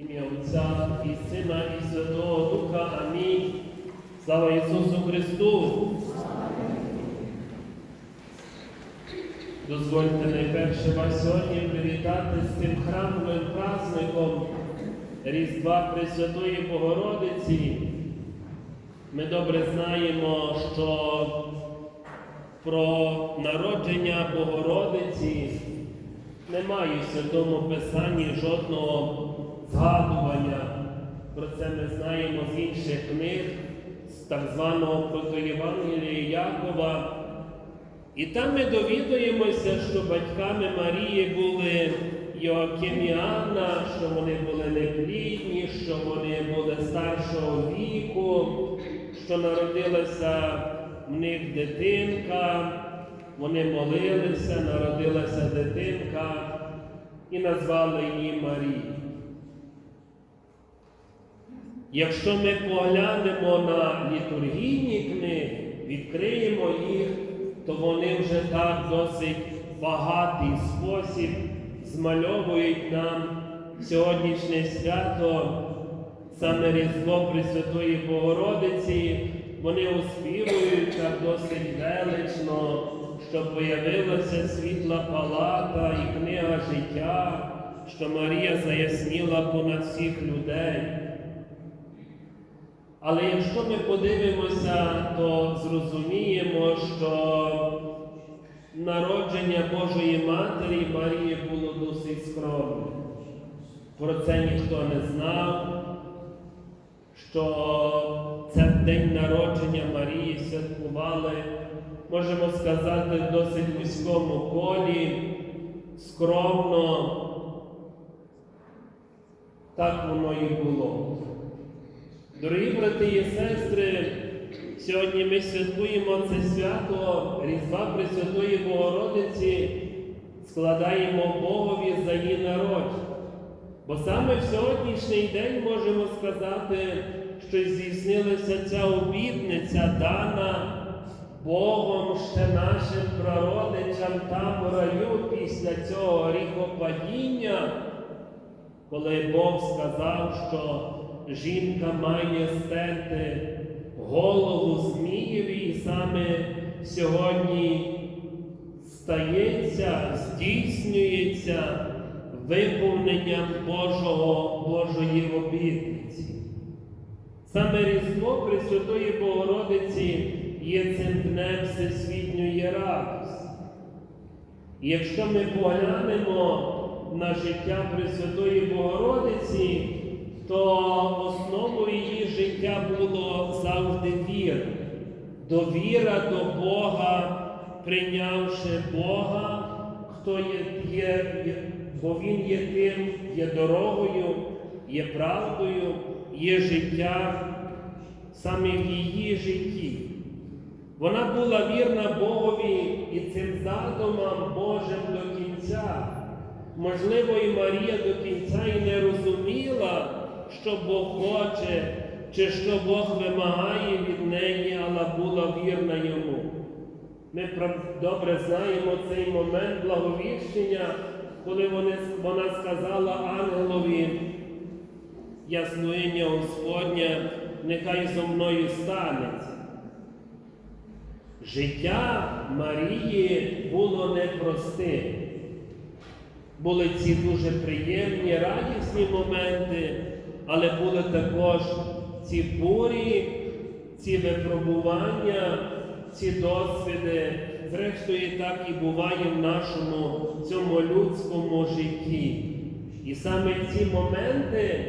ім'я Отця і Сина, і Святого Духа. Амінь. Слава Ісусу Христу! Дозвольте найперше вас сьогодні привітати з цим храмовим праздником Різдва Пресвятої Богородиці. Ми добре знаємо, що про народження Богородиці немає в Святому Писанні жодного згадування. Про це ми знаємо з інших книг, з так званого протоєвангелія Якова. І там ми довідуємося, що батьками Марії були Йоаким і Анна, що вони були неплідні, що вони були старшого віку, що народилася в них дитинка, вони молилися, народилася дитинка і назвали її Марією. Якщо ми поглянемо на літургійні книги, відкриємо їх, то вони вже так досить багатий спосіб змальовують нам сьогоднішнє свято, саме Різдво Пресвятої Богородиці. Вони оспівують так досить велично, що появилася світла палата і книга життя, що Марія заясніла понад всіх людей. Але якщо ми подивимося, то зрозуміємо, що народження Божої Матері Марії було досить скромне. Про це ніхто не знав, що це день народження Марії святкували, можемо сказати, в досить вузькому колі, скромно. Так воно і було. Дорогі брати і сестри, сьогодні ми святкуємо це свято Різдва Пресвятої Богородиці, складаємо Богові за її народження. Бо саме в сьогоднішній день можемо сказати, що здійснилася ця обітниця, дана Богом ще нашим прародичам там в раю після цього гріхопадіння, коли Бог сказав, що жінка має стерти голову Змієві, і саме сьогодні стається, здійснюється виповненням Божого, Божої обітниці. Саме Різдво Пресвятої Богородиці є цим днем всесвітньої радості. Якщо ми поглянемо на життя Пресвятої Богородиці, то основою її життя було завжди віра. Довіра до Бога, прийнявши Бога, хто є, є, бо Він є тим, є дорогою, є правдою, є життя саме в її житті. Вона була вірна Богові і цим задумам Божим до кінця. Можливо, і Марія до кінця і не розуміла, що Бог хоче, чи що Бог вимагає від неї, але була вірна йому. Ми добре знаємо цей момент благовіщення, коли вона сказала ангелові, ясноїння Господня, нехай зо мною станеться. Життя Марії було непростим. Були ці дуже приємні, радісні моменти, але були також ці бурі, ці випробування, ці досвіди. Зрештою, так і буває в нашому цьому людському житті. І саме ці моменти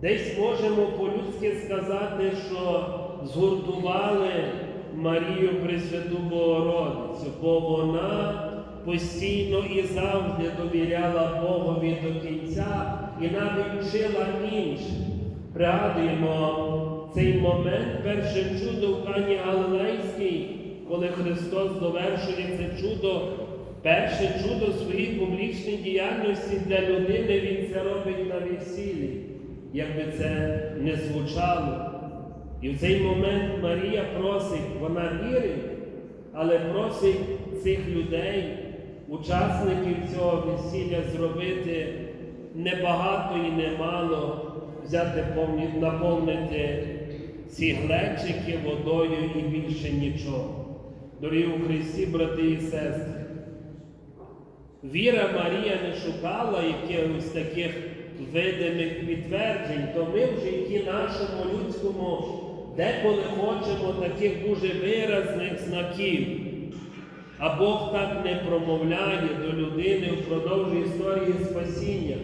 десь можемо по-людськи сказати, що згуртували Марію Пресвяту Богородицю, бо вона постійно і завжди довіряла Богові до кінця і навіть вчила інших. Пригадуємо цей момент, перше чудо в Кані Галилейській, коли Христос довершує це чудо, перше чудо своїй публічній діяльності для людини Він це робить на весіллі, як би це не звучало. І в цей момент Марія просить, вона вірить, але просить цих людей, учасників цього весілля, зробити небагато і немало взяти наповнити ці глечики водою і більше нічого. Дорогі у Христі, брати і сестри, Віра Марія не шукала якихось таких видимих підтверджень, то ми в житті нашому людському деколи хочемо таких дуже виразних знаків. А Бог так не промовляє до людини впродовж історії спасіння.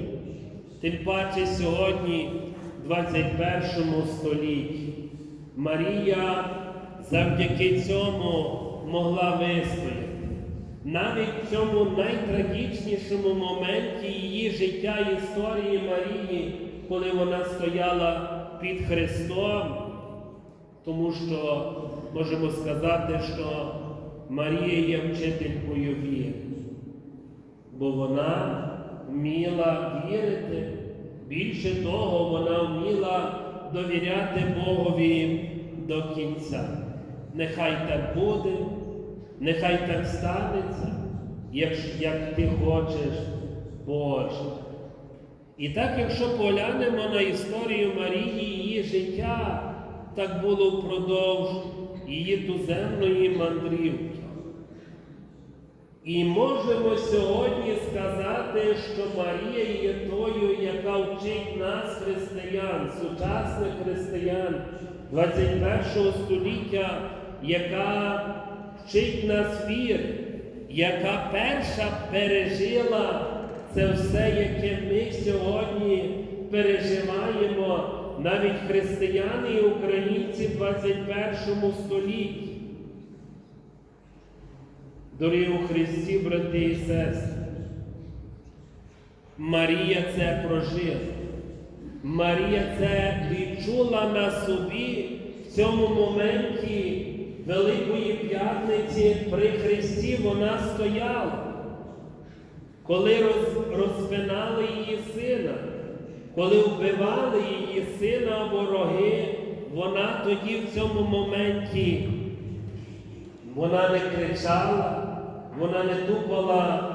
Тим паче сьогодні, в 21 столітті, Марія завдяки цьому могла вистояти. Навіть в цьому найтрагічнішому моменті її життя історії Марії, коли вона стояла під Христом, тому що можемо сказати, що Марія є вчителькою віри, бо вона вміла вірити, більше того, вона вміла довіряти Богові до кінця. Нехай так буде. Нехай так станеться, як, як ти хочеш, Боже. І так, якщо поглянемо на історію Марії, її життя, так було впродовж її туземної мандрівки. І можемо сьогодні сказати, що Марія є тою, яка вчить нас, християн, сучасних християн 21 століття, яка вчить нас віри, яка перша пережила це все, яке ми сьогодні переживаємо, навіть християни і українці в 21 столітті. Дорогі у Христі, брати і сестри, Марія це прожила. Марія це відчула на собі в цьому моменті Великої П'ятниці. При Христі вона стояла, коли розпинали її сина, коли вбивали її сина вороги, вона тоді в цьому моменті вона не кричала, вона не тупала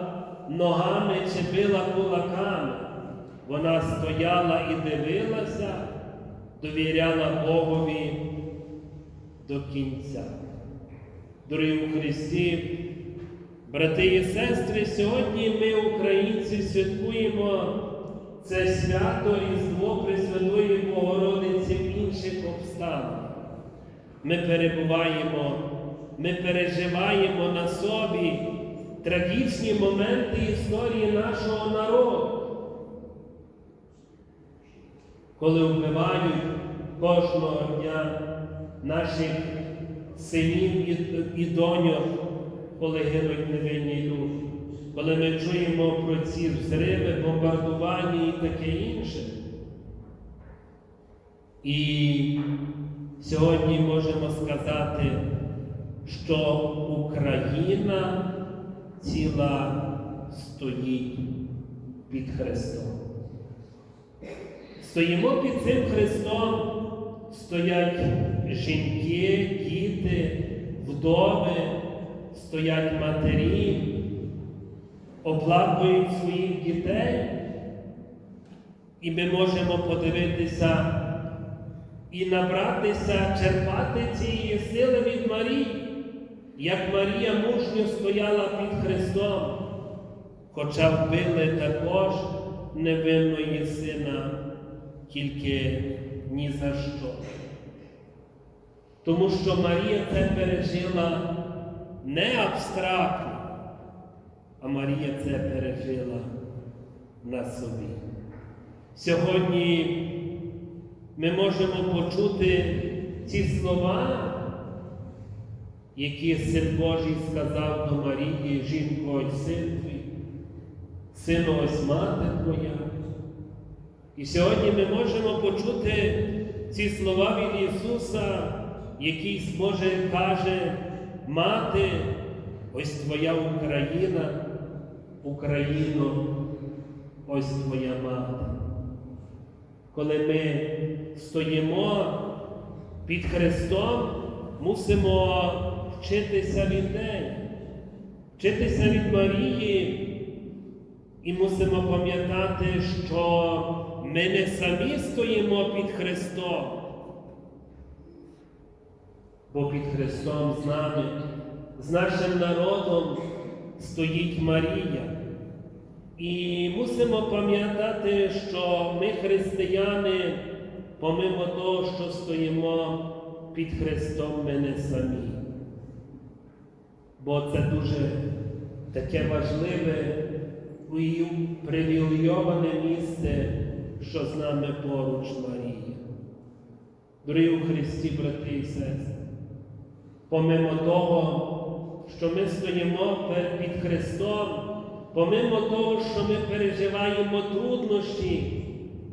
ногами чи била кулаками. Вона стояла і дивилася, довіряла Богові до кінця. Дорогі у Христі, брати і сестри, сьогодні ми, українці, святкуємо це свято Різдво Пресвятої Богородиці в інших обставинах. Ми перебуваємо, ми переживаємо на собі трагічні моменти історії нашого народу коли вбивають кожного дня наших синів і, доньок, коли гинуть невинні люди, коли ми чуємо про ці взриви, бомбардування і таке інше. І сьогодні можемо сказати, що Україна ціла стоїть під Христом. Стоїмо під цим Христом, стоять жінки, діти, вдови, стоять матері, оплакують своїх дітей. І ми можемо подивитися і набратися, черпати цієї сили від як Марія мужньо стояла під Христом, хоча вбили також невинної сина тільки ні за що. Тому що Марія це пережила не абстрактно, а Марія це пережила на собі. Сьогодні ми можемо почути ці слова, які Син Божий сказав до Марії, жінко, ось син твій, сину, ось мати твоя. І сьогодні ми можемо почути ці слова від Ісуса, який може каже, мати, ось твоя Україна, Україно, ось твоя мати. Коли ми стоїмо під Христом, мусимо вчитися від неї, вчитися від Марії І мусимо пам'ятати, що ми не самі стоїмо під Христом, бо під Христом з нами, з нашим народом стоїть Марія. І мусимо пам'ятати, що ми, християни, помимо того, що стоїмо під Христом, ми не самі. Бо це дуже таке важливе і привілейоване місце, що з нами поруч Марія. Дорогі у Христі, брати і сестри, помимо того, що ми стоїмо під Христом, помимо того, що ми переживаємо труднощі,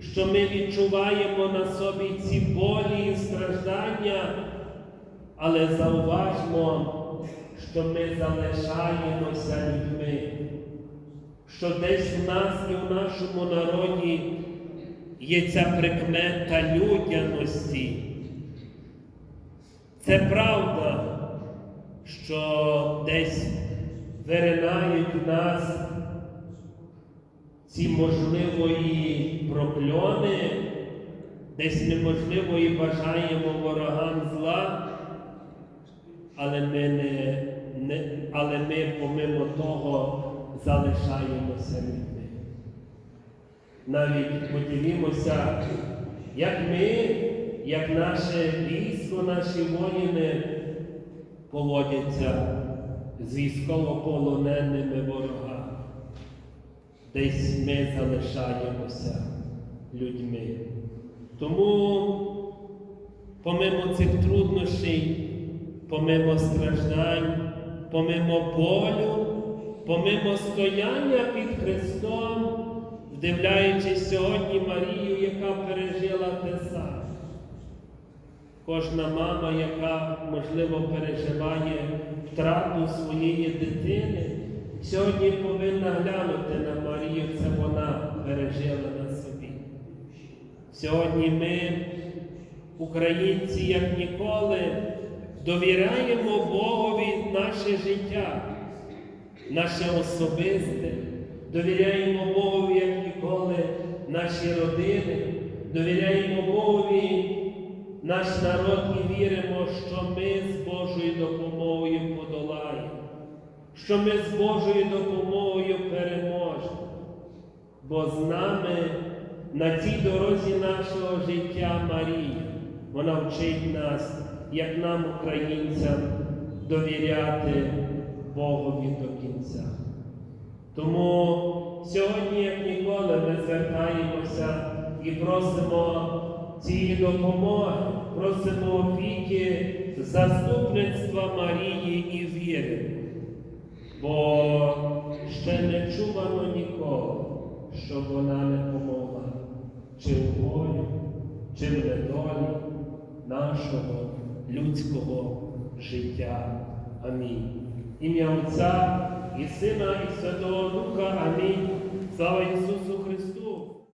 що ми відчуваємо на собі ці болі і страждання, але зауважмо, що ми залишаємося людьми, що десь в нас і в нашому народі є ця прикмета людяності. Це правда, що десь виринають в нас ці можливої прокльони, десь неможливо і бажаємо ворогам зла, але ми, не, не, але ми помимо того залишаємося людьми. Навіть поділімося, як ми, як наше військо, наші воїни поводяться з військовополоненими ворогами. Десь ми залишаємося людьми. Тому, помимо цих труднощів, помимо страждань, помимо болю, помимо стояння під Христом, вдивляючись сьогодні Марію, яка пережила те саме. Кожна мама, яка, можливо, переживає втрату своєї дитини, сьогодні повинна глянути на Марію, це вона пережила на собі. Сьогодні ми, українці, як ніколи, довіряємо Богові наше життя, наше особисте, довіряємо Богові, як ніколи, наші родини, довіряємо Богові наш народ і віримо, що ми з Божою допомогою подолаємо, що ми з Божою допомогою переможемо, бо з нами на цій дорозі нашого життя Марія, вона вчить нас, як нам, українцям, довіряти Богові до кінця. Тому сьогодні, як ніколи, ми звертаємося і просимо цієї допомоги, просимо опіки, заступництва Марії і віри. Бо ще не чувано ніколи, щоб вона не помогла чи в волі, чи в недолі нашого людського життя. Амінь. Ім'я Отця і Сина, і Святого Духа. Амінь. Слава Ісусу!